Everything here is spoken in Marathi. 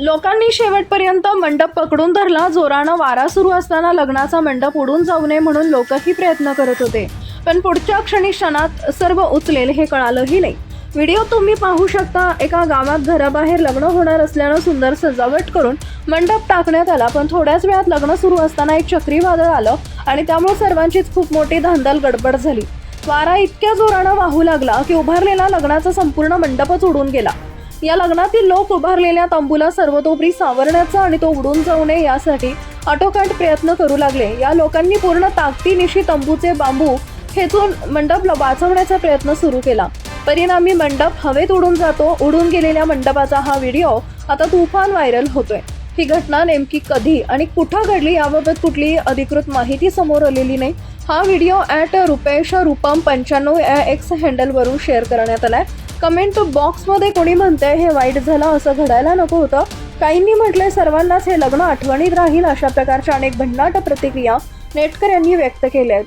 लोकांनी शेवटपर्यंत मंडप पकडून धरला. जोरानं वारा सुरू असताना लग्नाचा मंडप उडून जाऊ नये म्हणून लोकही प्रयत्न करत होते. पण पुढच्या क्षणी क्षणात सर्व उचलेल हे कळालंही नाही. व्हिडिओ तुम्ही पाहू शकता. एका गावात घराबाहेर लग्न होणार असल्यानं सुंदर सजावट करून मंडप टाकण्यात आला. पण थोड्याच वेळात लग्न सुरू असताना एक चक्रीवादळ आलं आणि त्यामुळे सर्वांचीच खूप मोठी धांदल गडबड झाली. वारा इतक्या जोरानं वाहू लागला की उभारलेला लग्नाचा संपूर्ण मंडपच उडून गेला. या लग्नातील लोक उभारलेल्या तंबूला सर्वतोपरी सावरण्याचा आणि तो उडून जाऊ नये यासाठी आटोकाट प्रयत्न करू लागले. या लोकांनी पूर्ण ताकदीनिशी तंबूचे बांबू खेचून मंडप वाचवण्याचा प्रयत्न सुरू केला. परिणामी मंडप हवेत उडून जातो. उडून गेलेल्या मंडपाचा हा व्हिडिओ आता तुफान व्हायरल होतोय. ही घटना नेमकी कधी आणि कुठं घडली याबाबत कुठलीही अधिकृत माहिती समोर आलेली नाही. हा व्हिडिओ ॲट रुपेश रुपम पंच्याण्णव या एक्स हँडलवरून शेअर करण्यात आला आहे कमेंट बॉक्समध्ये कोणी म्हणतंय हे वाईट झालं असं घडायला नको होतं. काहींनी म्हटलंय सर्वांनाच हे लग्न आठवणीत राहील अशा प्रकारच्या अनेक भन्नाट प्रतिक्रिया नेटकर यांनी व्यक्त केल्या आहेत